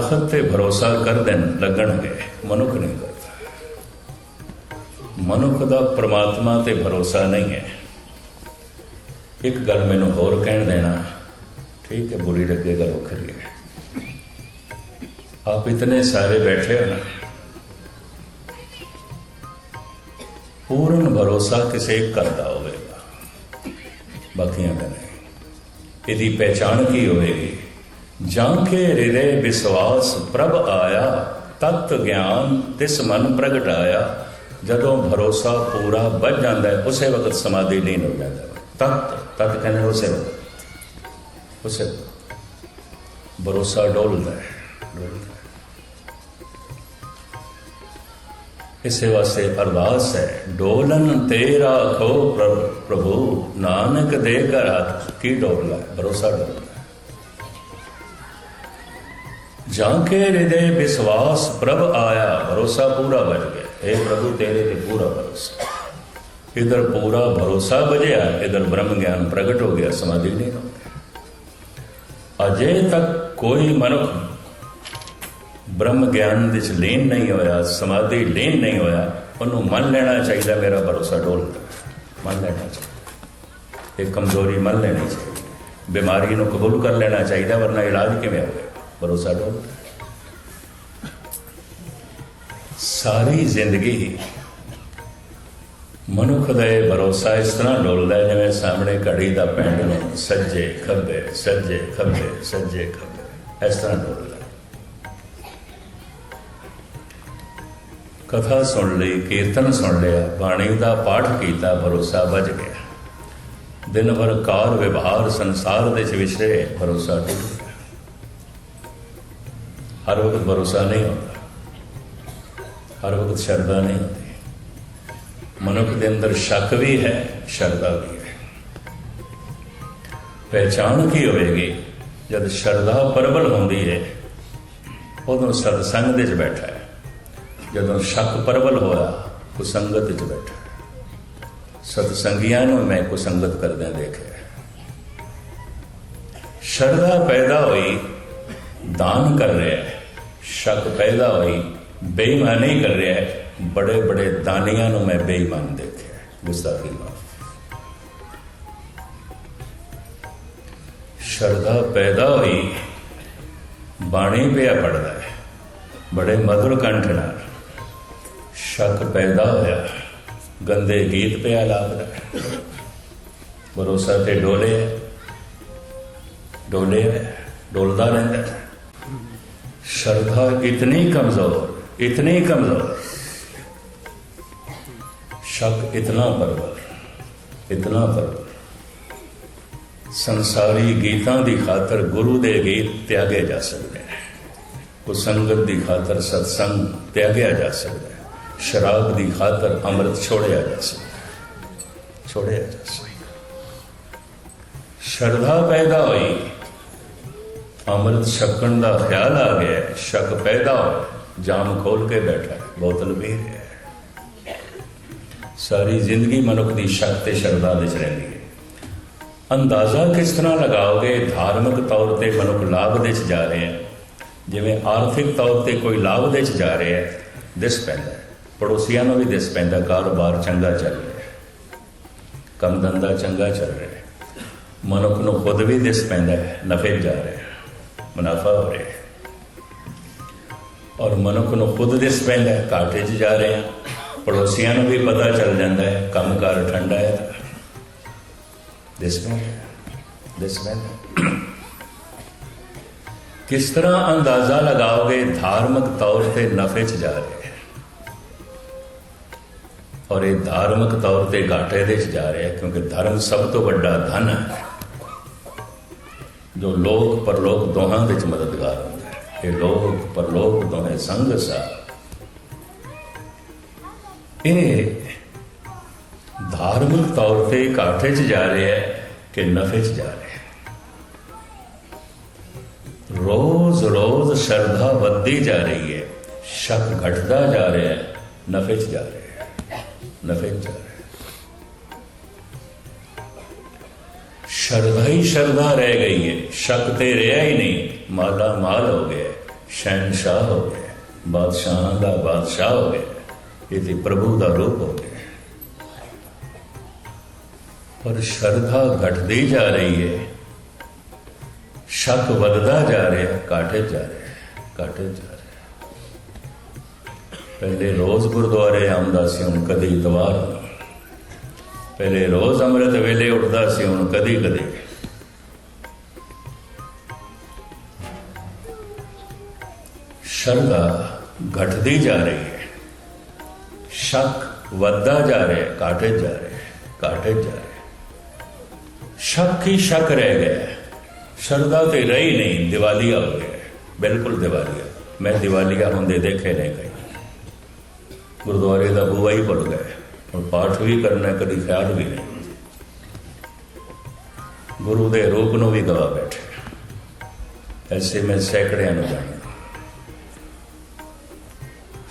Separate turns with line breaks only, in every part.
ਅਖਤ ਤੇ ਭਰੋਸਾ ਕਰਦੇ ਲੱਗਣਗੇ, ਮਨੁੱਖ ਨਹੀਂ ਕਰਦਾ। ਮਨੁੱਖ ਦਾ ਪ੍ਰਮਾਤਮਾ ਤੇ ਭਰੋਸਾ ਨਹੀਂ ਹੈ। ਇੱਕ ਗੱਲ ਮੈਨੂੰ ਹੋਰ ਕਹਿਣ ਦੇਣਾ, ਠੀਕ ਹੈ, ਬੁਰੀ ਲੱਗੇ ਗੱਲ ਵੱਖਰੀ ਹੈ। ਆਪ ਇਤਨੇ ਸਾਰੇ ਬੈਠੇ ਹੋ ਨਾ। ਪੂਰਨ ਭਰੋਸਾ ਕਿਸੇ ਇੱਕ ਕਰਦਾ ਹੋਵੇਗਾ। ਬਾਕੀਆਂ ਦਾ ਨਹੀਂ। ਇਹਦੀ ਪਹਿਚਾਣ ਕੀ ਹੋਵੇਗੀ? ਜਾਂ ਕੇ ਹਿਰਦੇ ਵਿਸ਼ਵਾਸ ਪ੍ਰਭ ਆਇਆ, ਤਤ ਗਿਆਨ ਤਿਸ ਮਨ ਪ੍ਰਗਟਾਇਆ ਜਦੋਂ ਭਰੋਸਾ ਪੂਰਾ ਵੱਜ ਜਾਂਦਾ ਹੈ, ਉਸੇ ਵਕਤ ਸਮਾਧੀ ਲੀਨ ਹੋ ਜਾਂਦਾ ਹੈ। ਤਤ ਤਤ ਕਹਿੰਦੇ ਉਸੇ ਵਕਤ। ਉਸੇ ਭਰੋਸਾ ਡੋਲਦਾ ਹੈ, ਡੋਲਦਾ ਇਸੇ ਵਾਸਤੇ ਅਰਦਾਸ ਹੈ, ਡੋਲਨ ਤੇਰਾ ਖੋ ਪ੍ਰਭੂ ਨਾਨਕ ਦੇ ਘਰ ਕੀ ਡੋਲਦਾ ਹੈ? ਭਰੋਸਾ ਡੋਲਦਾ ਜਾਂ ਕੇ ਹਿਰਦੇ ਵਿਸ਼ਵਾਸ ਪ੍ਰਭ ਆਇਆ, ਭਰੋਸਾ ਪੂਰਾ ਬਣ ਗਿਆ। ਇਹ ਪ੍ਰਭੂ, ਤੇਰੇ ਤੇ ਪੂਰਾ ਭਰੋਸਾ। ਇਧਰ ਪੂਰਾ ਭਰੋਸਾ ਬਜਿਆ ਇਧਰ ਬ੍ਰਹਮ ਗਿਆਨ ਪ੍ਰਗਟ ਹੋ ਗਿਆ, ਸਮਾਧੀ ਨਹੀਂ ਅਜੇ ਤੱਕ ਕੋਈ ਮਨੁੱਖ ਬ੍ਰਹਮ ਗਿਆਨ ਵਿੱਚ ਲੀਨ ਨਹੀਂ ਹੋਇਆ, ਸਮਾਧੀ ਲੀਨ ਨਹੀਂ ਹੋਇਆ, ਉਹਨੂੰ ਮੰਨ ਲੈਣਾ ਚਾਹੀਦਾ, ਮੇਰਾ ਭਰੋਸਾ ਡੋਲਦਾ ਮੰਨ ਲੈਣਾ ਚਾਹੀਦਾ। ਇਹ ਕਮਜ਼ੋਰੀ ਮੰਨ ਲੈਣੀ ਚਾਹੀਦੀ। ਬਿਮਾਰੀ ਨੂੰ ਕਬੂਲ ਕਰ ਲੈਣਾ ਚਾਹੀਦਾ, ਵਰਨਾ ਇਲਾਜ ਕਿਵੇਂ ਹੋਵੇ? ਭਰੋਸਾ ਡੋਲਦਾ ਸਾਰੀ ਜ਼ਿੰਦਗੀ ਮਨੁੱਖ ਦਾ ਇਹ ਭਰੋਸਾ ਇਸ ਤਰ੍ਹਾਂ ਡੋਲਦਾ ਹੈ ਜਿਵੇਂ ਸਾਹਮਣੇ ਘੜੀ ਦਾ ਪੈਂਡੂਲਮ ਸੱਜੇ ਖੱਬੇ ਸੱਜੇ ਖੱਬੇ ਸੱਜੇ ਖੱਬੇ, ਇਸ ਤਰ੍ਹਾਂ ਡੋਲਦਾ ਕਥਾ ਸੁਣ ਲਈ, ਕੀਰਤਨ ਸੁਣ ਲਿਆ, ਬਾਣੀ ਦਾ ਪਾਠ ਕੀਤਾ, ਭਰੋਸਾ ਵੱਜ ਗਿਆ। ਦਿਨ ਭਰ ਕਾਰ ਵਿਵਹਾਰ ਸੰਸਾਰ ਦੇ ਵਿਸ਼ੇ ਭਰੋਸਾ ਟੁੱਟ ਹਰ ਵਕਤ ਭਰੋਸਾ ਨਹੀਂ ਹੁੰਦਾ। ਹਰ ਵਕਤ ਸ਼ਰਧਾ ਨਹੀਂ ਹੁੰਦੀ। ਮਨੁੱਖ ਦੇ ਅੰਦਰ ਸ਼ੱਕ ਵੀ ਹੈ, ਸ਼ਰਧਾ ਵੀ ਹੈ। ਪਹਿਚਾਣ ਕੀ ਹੋਵੇਗੀ? ਜਦ ਸ਼ਰਧਾ ਪਰਬਲ ਹੁੰਦੀ ਹੈ, ਉਦੋਂ ਸਤਸੰਗ ਦੇ ਵਿੱਚ ਬੈਠਾ ਹੈ। ਜਦੋਂ ਸ਼ੱਕ ਪਰਬਲ ਹੋਇਆ, ਕੁਸੰਗਤ ਵਿੱਚ ਬੈਠਾ ਹੈ। ਸਤਸੰਗੀਆਂ ਨੂੰ ਮੈਂ ਕੁਸੰਗਤ ਕਰਦਿਆਂ ਦੇਖਿਆ ਸ਼ਰਧਾ ਪੈਦਾ ਹੋਈ, ਦਾਨ ਕਰ ਰਿਹਾ ਹੈ। ਸ਼ੱਕ ਪੈਦਾ ਹੋਈ, ਬੇਈਮਾਨੀ ਕਰ ਰਿਹਾ ਹੈ। ਬੜੇ ਬੜੇ ਦਾਨੀਆਂ ਨੂੰ ਮੈਂ ਬੇਈਮਾਨ ਦੇਖਿਆ ਗੁਸਤਾਖੀ ਮਾਫ ਸ਼ਰਧਾ ਪੈਦਾ ਹੋਈ, ਬਾਣੀ ਪਿਆ ਪੜਦਾ ਹੈ। ਬੜੇ ਮధుਰ ਕੰਠ ਨਾਲ। ਸ਼ੱਕ ਪੈਦਾ ਹੋਇਆ, ਗੰਦੇ ਗੀਤ ਪਿਆ ਲਾਪਦਾ ਭਰੋਸਾ ਤੇ ਡੋਲੇ ਡੋਲੇ ਡੋਲਦਾ ਰਹਿੰਦਾ श्रद्धा इतनी कमजोर इतनी कमजोर शक इतना परवर इतना परवर ਸੰਸਾਰੀ ਗੀਤਾਂ ਦੀ ਖਾਤਰ ਗੁਰੂ ਦੇ ਗੀਤ ਤਿਆਗੇ ਜਾ ਸਕਦੇ ਨੇ ਕੁਸੰਗਤ ਦੀ ਖਾਤਰ ਸਤਸੰਗ ਤਿਆਗਿਆ ਜਾ ਸਕਦਾ ਹੈ ਸ਼ਰਾਬ ਦੀ ਖਾਤਰ ਅੰਮ੍ਰਿਤ ਛੋੜਿਆ ਜਾ ਸਕਦਾ ਹੈ ਛੋੜਿਆ ਜਾ ਸਕਦਾ ਹੈ। ਸ਼ਰਧਾ ਪੈਦਾ ਹੋਈ ਅੰਮ੍ਰਿਤ ਛਕਣ ਦਾ ਖਿਆਲ ਆ ਗਿਆ ਸ਼ੱਕ ਪੈਦਾ ਹੋ ਜਾਮ ਖੋਲ ਕੇ ਬੈਠਾ ਹੈ, ਬੋਤਲ ਪੀ ਰਿਹਾ ਸਾਰੀ ਜ਼ਿੰਦਗੀ ਮਨੁੱਖ ਦੀ ਸ਼ੱਕ ਤੇ ਸ਼ਰਧਾ ਵਿੱਚ ਰਹਿੰਦੀ ਹੈ। ਅੰਦਾਜ਼ਾ ਕਿਸ ਤਰ੍ਹਾਂ ਲਗਾਓਗੇ ਧਾਰਮਿਕ ਤੌਰ ਤੇ ਮਨੁੱਖ ਲਾਭ ਦੇ ਚ ਜਾ ਰਿਹਾ ਹੈ? ਜਿਵੇਂ ਆਰਥਿਕ ਤੌਰ ਤੇ ਕੋਈ ਲਾਭ ਦੇ ਚ ਜਾ ਰਿਹਾ ਹੈ ਦਿਸ ਪੈਂਦਾ ਹੈ। ਪੜੋਸੀਆਂ ਨੂੰ ਵੀ ਦਿਸ ਪੈਂਦਾ ਕਾਰੋਬਾਰ ਚੰਗਾ ਚੱਲ ਰਿਹਾ ਹੈ। ਕੰਮ ਧੰਦਾ ਚੰਗਾ ਚੱਲ ਰਿਹਾ ਹੈ। ਮਨੁੱਖ ਨੂੰ ਖੁਦ ਵੀ ਦਿਸ ਪੈਂਦਾ ਹੈ ਨਫੇ ਜਾ ਰਿਹਾ ਮੁਨਾਫਾ ਹੋ ਰਿਹਾ ਹੈ। ਔਰ ਮਨੁੱਖ ਨੂੰ ਖੁਦ ਦਿਸ ਪੈਂਦਾ ਹੈ ਘਾਟੇ 'ਚ ਜਾ ਰਹੇ ਹਾਂ ਪੜੋਸੀਆਂ ਨੂੰ ਵੀ ਪਤਾ ਚੱਲ ਜਾਂਦਾ ਹੈ, ਕੰਮਕਾਰ ਠੰਡਾ ਹੈ। ਦਿਸ ਪੈਂਦਾ ਦਿਸ ਪੈਂਦਾ ਕਿਸ ਤਰ੍ਹਾਂ ਅੰਦਾਜ਼ਾ ਲਗਾਓਗੇ ਧਾਰਮਿਕ ਤੌਰ ਤੇ ਨਫੇ 'ਚ ਜਾ ਰਹੇ ਹੈ? ਔਰ ਇਹ ਧਾਰਮਿਕ ਤੌਰ ਤੇ ਘਾਟੇ ਦੇ 'ਚ ਜਾ ਰਿਹਾ ਕਿਉਂਕਿ ਧਰਮ ਸਭ ਤੋਂ ਵੱਡਾ ਧਨ ਹੈ। ਜੋ ਲੋਕ ਪਰਲੋਕ ਦੋਹਾਂ ਵਿੱਚ ਮਦਦਗਾਰ ਹੁੰਦਾ ਹੈ ਇਹ ਲੋਕ ਪਰਲੋਕ ਦੋਹੇ ਸੰਗ ਸਾ ਇਹ ਧਾਰਮਿਕ ਤੌਰ ਤੇ ਘਾਟੇ 'ਚ ਜਾ ਰਿਹਾ ਹੈ ਕਿ ਨਫੇ 'ਚ ਜਾ ਰਿਹਾ ਹੈ ਰੋਜ਼ ਰੋਜ਼ ਸ਼ਰਧਾ ਵੱਧਦੀ ਜਾ ਰਹੀ ਹੈ ਸ਼ੱਕ ਘਟਦਾ ਜਾ ਰਿਹਾ ਹੈ ਨਫੇ 'ਚ ਜਾ ਰਿਹਾ ਹੈ ਨਫੇ 'ਚ ਜਾ ਰਿਹਾ ਹੈ ਸ਼ਰਧਾ ਹੀ ਸ਼ਰਧਾ ਰਹਿ ਗਈ ਹੈ ਸ਼ੱਕ ਤੇ ਰਿਹਾ ਹੀ ਨਹੀਂ। ਮਾਲਾ ਮਾਲ ਹੋ ਗਿਆ ਸ਼ਹਿਨशाह ਹੋ ਗਿਆ ਬਾਦਸ਼ਾਹ ਦਾ ਬਾਦਸ਼ਾਹ ਹੋ ਗਿਆ ਇਹ ਤੇ ਪ੍ਰਭੂ ਦਾ ਰੂਪ ਹੋ ਗਿਆ ਪਰ ਸ਼ਰਧਾ ਘਟਦੀ ਜਾ ਰਹੀ ਹੈ ਸ਼ੱਕ ਵੱਧਦਾ ਜਾ ਰਿਹਾ ਘਾਟੇ ਜਾ ਰਿਹਾ ਘਾਟੇ ਜਾ ਰਿਹਾ। ਪਹਿਲੇ ਰੋਜ਼ ਗੁਰਦੁਆਰੇ ਆਉਂਦਾ ਸੀ, ਹੁਣ ਕਦੇ ਇਤਵਾਰ ਪਹਿਲੇ ਰੋਜ਼ ਅੰਮ੍ਰਿਤ ਵੇਲੇ ਉੱਠਦਾ ਸੀ, ਹੁਣ ਕਦੀ ਕਦੀ। ਸ਼ਰਧਾ ਘਟਦੀ ਜਾ ਰਹੀ ਹੈ। ਸ਼ੱਕ ਵੱਧਦਾ ਜਾ ਰਿਹਾ ਹੈ, ਘਾਟੇ ਜਾ ਰਿਹਾ ਹੈ, ਘਾਟੇ ਜਾ ਰਿਹਾ ਹੈ। ਸ਼ੱਕ ਹੀ ਸ਼ੱਕ ਰਹਿ ਗਿਆ ਸ਼ਰਧਾ ਤੇ ਰਹੀ ਨਹੀਂ, ਦੀਵਾਲੀਆ ਹੋ ਗਿਆ ਬਿਲਕੁਲ ਦੀਵਾਲੀਆ। ਮੈਂ ਦੀਵਾਲੀਆ ਹੁੰਦੇ ਦੇਖੇ ਨਹੀਂ ਗਈ ਗੁਰਦੁਆਰੇ ਦਾ ਬੂਆ ਹੀ ਭੁੱਲ ਗਿਆ ਹੁਣ ਪਾਠ ਵੀ ਕਰਨਾ, ਕਦੀ ਖਿਆਲ ਵੀ ਨਹੀਂ। ਗੁਰੂ ਦੇ ਰੂਪ ਨੂੰ ਵੀ ਗਵਾ ਬੈਠੇ। ਐਸੇ ਮੈਂ ਸੈਕੜਿਆਂ ਨੂੰ ਜਾਣਦਾ।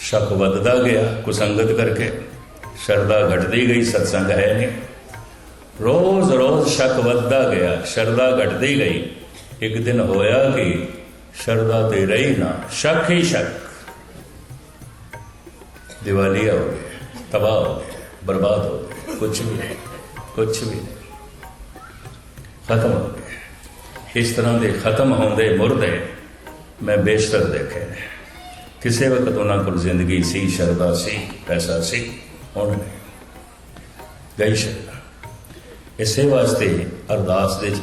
ਸ਼ੱਕ ਵੱਧਦਾ ਗਿਆ, ਕੁਸੰਗਤ ਕਰਕੇ। ਸ਼ਰਧਾ ਘਟਦੀ ਗਈ, ਸਤਸੰਗ ਹੈ ਨਹੀਂ। ਰੋਜ਼ ਰੋਜ਼ ਸ਼ੱਕ ਵੱਧਦਾ ਗਿਆ, ਸ਼ਰਧਾ ਘਟਦੀ ਗਈ। ਇੱਕ ਦਿਨ ਹੋਇਆ ਕਿ ਸ਼ਰਧਾ ਤੇ ਰਹੀ ਨਾ, ਸ਼ੱਕ ਹੀ ਸ਼ੱਕ। ਦਿਵਾਲੀਆ ਹੋ ਗਿਆ ਤਬਾਹ ਹੋ ਗਿਆ ਬਰਬਾਦ ਹੋ ਗਿਆ ਕੁਝ ਵੀ ਨਹੀਂ ਕੁਝ ਵੀ ਨਹੀਂ। ਖਤਮ ਹੋ ਗਿਆ ਇਸ ਤਰ੍ਹਾਂ ਦੇ ਖਤਮ ਹੁੰਦੇ ਮੁਰਦੇ ਮੈਂ ਬੇਸ਼ਤਰ ਦੇਖੇ ਨੇ। ਕਿਸੇ ਵਕਤ ਉਹਨਾਂ ਕੋਲ ਜ਼ਿੰਦਗੀ ਸੀ, ਸ਼ਰਧਾ ਸੀ, ਪੈਸਾ ਸੀ, ਹੁਣ ਗਈ ਸ਼ਰਧਾ। ਇਸੇ ਵਾਸਤੇ ਅਰਦਾਸ ਦੇ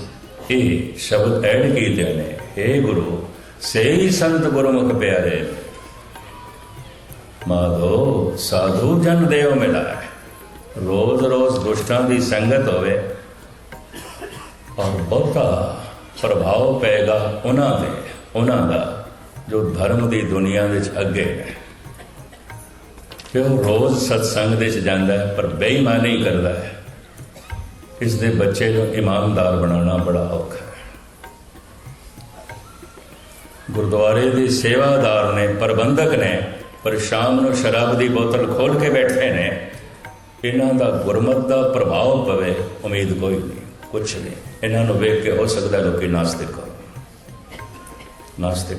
ਇਹ ਸ਼ਬਦ ਐਡ ਕੀਤੇ ਨੇ हे ਗੁਰੂ ਸਹੀ ਸੰਤ ਗੁਰਮੁਖ ਪਿਆਰੇ, ਮਾਧੋ ਸਾਧੂ ਜਨ ਦੇਵ ਮਿਲਾਏ। ਰੋਜ਼ ਰੋਜ਼ ਦੁਸ਼ਟਾਂ ਦੀ ਸੰਗਤ ਹੋਵੇ ਔਰ ਬਹੁਤਾ ਪ੍ਰਭਾਵ ਪਏਗਾ ਉਹਨਾਂ ਦੇ ਉਹਨਾਂ ਦਾ, ਜੋ ਧਰਮ ਦੀ ਦੁਨੀਆ ਵਿੱਚ ਅੱਗੇ ਹੈ। ਕਿ ਉਹ ਰੋਜ਼ ਸਤਸੰਗ ਦੇ ਵਿੱਚ ਜਾਂਦਾ ਹੈ, ਪਰ ਬੇਈਮਾਨੀ ਕਰਦਾ ਹੈ। ਇਸ ਦੇ ਬੱਚੇ ਨੂੰ ਇਮਾਨਦਾਰ ਬਣਾਉਣਾ ਬੜਾ ਔਖਾ ਹੈ। ਗੁਰਦੁਆਰੇ ਦੇ ਸੇਵਾਦਾਰ ਨੇ, ਪ੍ਰਬੰਧਕ ਨੇ, ਪਰ ਸ਼ਾਮ ਨੂੰ ਸ਼ਰਾਬ ਦੀ ਬੋਤਲ ਖੋਲ ਕੇ ਬੈਠੇ ਨੇ। ਇਹਨਾਂ ਦਾ ਗੁਰਮਤ ਦਾ ਪ੍ਰਭਾਵ ਪਵੇ, ਉਮੀਦ ਕੋਈ ਨਹੀਂ, ਕੁਛ ਨਹੀਂ। ਇਹਨਾਂ ਨੂੰ ਵੇਖ ਕੇ ਹੋ ਸਕਦਾ ਲੋਕੀ ਨਾਸਤਿਕ ਹੋ ਨਾਸਤਿਕ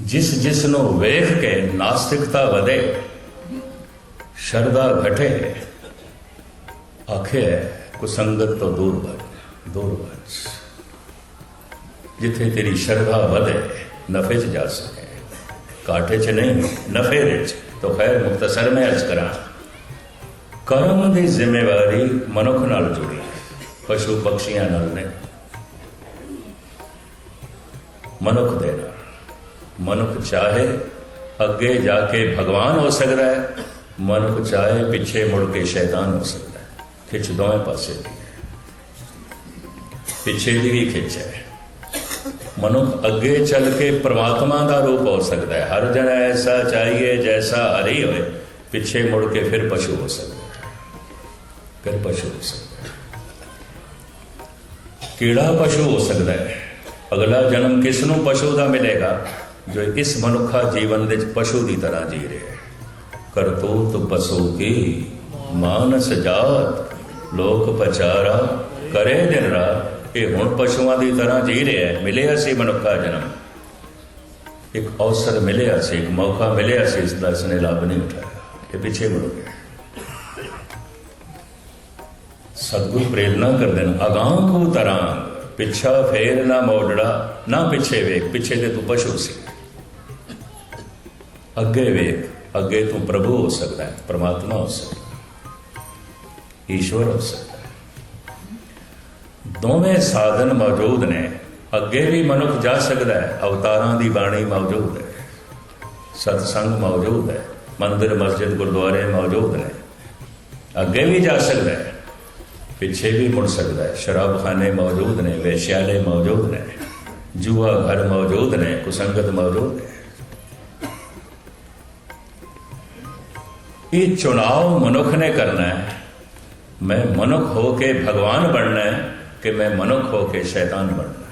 ਜਿਸ ਜਿਸ ਨੂੰ ਵੇਖ ਕੇ ਨਾਸਤਿਕਤਾ ਵਧੇ, ਸ਼ਰਧਾ ਘਟੇ, ਆਖੇ, ਕੁਸੰਗਤ ਤੋਂ ਦੂਰ ਭਜ ਦੂਰ ਭਜ ਜਿੱਥੇ ਤੇਰੀ ਸ਼ਰਧਾ ਵਧੇ, ਨਫੇ 'ਚ ਜਾ ਸਕੇ। ਕਾਟੇ 'ਚ ਨਹੀਂ, ਨਫੇ 'ਚ। ਤਾਂ ਖੈਰ ਮੁਖਤਸਰ ਮੈਂ ਅਰਜ਼ ਕਰਾਂ ਕਰਮ ਦੀ ਜ਼ਿੰਮੇਵਾਰੀ ਮਨੁੱਖ ਨਾਲ ਜੁੜੀ ਹੈ ਪਸ਼ੂ ਪਕਸ਼ੀਆਂ ਨਾਲ ਨਹੀਂ ਮਨੁੱਖ ਦੇ ਨਾਲ ਮਨੁੱਖ ਚਾਹੇ ਅੱਗੇ ਜਾ ਕੇ ਭਗਵਾਨ ਹੋ ਸਕਦਾ ਹੈ ਮਨੁੱਖ ਚਾਹੇ ਪਿੱਛੇ ਮੁੜ ਕੇ ਸ਼ੈਤਾਨ ਹੋ ਸਕਦਾ ਹੈ ਖਿੱਚ ਦੋਵੇਂ ਪਾਸੇ ਦੀ ਹੈ ਪਿੱਛੇ ਦੀ ਵੀ ਖਿੱਚ ਹੈ ਮਨੁੱਖ ਅੱਗੇ ਚੱਲ ਕੇ ਪ੍ਰਮਾਤਮਾ ਦਾ ਰੂਪ ਹੋ ਸਕਦਾ ਹੈ। ਹਰ ਜਣਾ ਐਸਾ ਚਾਹੀਏ ਜੈਸਾ ਹਰੀ ਹੋਏ, ਪਿੱਛੇ ਮੁੜ ਕੇ ਫਿਰ ਪਸ਼ੂ ਹੋ ਸਕਦਾ ਫਿਰ ਪਸ਼ੂ ਹੋ ਸਕਦਾ ਕਿਹੜਾ ਪਸ਼ੂ ਹੋ ਸਕਦਾ ਹੈ? ਅਗਲਾ ਜਨਮ ਕਿਸ ਨੂੰ ਪਸ਼ੂ ਦਾ ਮਿਲੇਗਾ? ਜੋ ਇਸ ਮਨੁੱਖਾ ਜੀਵਨ ਵਿੱਚ ਪਸ਼ੂ ਦੀ ਤਰ੍ਹਾਂ ਜੀ ਰਿਹਾ ਹੈ। ਕਰਤੂਤ ਪਸ਼ੂ ਕੀ? ਮਾਨਸ ਜਾਤ। ਲੋਕ ਪਚਾਰਾ ਕਰੇ ਦਿਨ ਰਾਤ। ਇਹ ਹੁਣ ਪਸ਼ੂਆਂ ਦੀ ਤਰ੍ਹਾਂ ਜੀ ਰਿਹਾ ਹੈ। ਮਿਲਿਆ ਸੀ ਮਨੁੱਖਾ ਜਨਮ। ਇੱਕ ਅਵਸਰ ਮਿਲਿਆ ਸੀ, ਇੱਕ ਮੌਕਾ ਮਿਲਿਆ ਸੀ, ਇਸ ਦਾ ਇਸਨੇ ਲਾਭ ਨਹੀਂ ਉਠਾਇਆ। ਇਹ ਪਿੱਛੇ ਮੁੜ ਗਿਆ। ਸਤਿਗੁਰ ਪ੍ਰੇਰਣਾ ਕਰਦੇ ਨੇ। ਅਗਾਂਹ ਕੋ ਤਰਾਂ, ਪਿੱਛਾ ਫੇਰ ਨਾ ਮੋੜੜਾ, ਨਾ ਪਿੱਛੇ ਵੇਖ, ਪਿੱਛੇ ਤੇ ਤੂੰ ਪਸ਼ੂ ਸੀ। ਅੱਗੇ ਵੇਖ, ਅੱਗੇ ਤੂੰ ਪ੍ਰਭੂ ਹੋ ਸਕਦਾ ਹੈ, ਪ੍ਰਮਾਤਮਾ ਹੋ ਸਕਦਾ ਈਸ਼ਵਰ ਹੋ ਸਕਦਾ ਦੋਵੇਂ ਸਾਧਨ ਮੌਜੂਦ ਨੇ। ਅੱਗੇ ਵੀ ਮਨੁੱਖ ਜਾ ਸਕਦਾ ਹੈ, ਅਵਤਾਰਾਂ ਦੀ ਬਾਣੀ ਮੌਜੂਦ ਹੈ। ਸਤਸੰਗ ਮੌਜੂਦ ਹੈ, ਮੰਦਿਰ, ਮਸਜਿਦ, ਗੁਰਦੁਆਰੇ ਮੌਜੂਦ ਨੇ। ਅੱਗੇ ਵੀ ਜਾ ਸਕਦਾ ਹੈ, ਪਿੱਛੇ ਵੀ ਮੁੜ ਸਕਦਾ ਹੈ। ਸ਼ਰਾਬਖਾਨੇ ਮੌਜੂਦ ਨੇ, ਵੇਸ਼ਿਆਲੇ ਮੌਜੂਦ ਨੇ। ਜੂਆ ਘਰ ਮੌਜੂਦ ਨੇ, ਕੁਸੰਗਤ ਮੌਜੂਦ ਹੈ ਇਹ ਚੁਣਾਵ ਮਨੁੱਖ ਨੇ ਕਰਨਾ ਹੈ। ਮੈਂ ਮਨੁੱਖ ਹੋ ਕੇ ਭਗਵਾਨ ਬਣਨਾ ਹੈ। ਕਿ ਮੈਂ ਮਨੁੱਖ ਹੋ ਕੇ ਸ਼ੈਤਾਨ ਬਣਨਾ।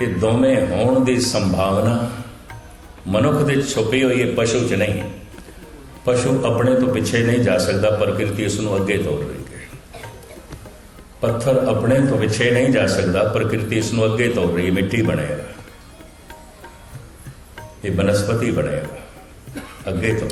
ਇਹ ਦੋਵੇਂ ਹੋਣ ਦੀ ਸੰਭਾਵਨਾ ਮਨੁੱਖ ਦੇ ਛੁਪੀ ਹੋਈ ਹੈ ਪਸ਼ੂ 'ਚ ਨਹੀਂ। ਪਸ਼ੂ ਆਪਣੇ ਤੋਂ ਪਿੱਛੇ ਨਹੀਂ ਜਾ ਸਕਦਾ ਪ੍ਰਕਿਰਤੀ ਉਸ ਨੂੰ ਅੱਗੇ ਤੋਰ ਰਹੀ ਹੈ। ਪੱਥਰ ਆਪਣੇ ਤੋਂ ਪਿੱਛੇ ਨਹੀਂ ਜਾ ਸਕਦਾ ਪ੍ਰਕਿਰਤੀ ਇਸ ਨੂੰ ਅੱਗੇ ਤੋਰ ਰਹੀ ਹੈ, ਮਿੱਟੀ ਬਣੇਗਾ ਇਹ ਬਨਸਪਤੀ ਬਣੇਗਾ ਅੱਗੇ ਤੋਂ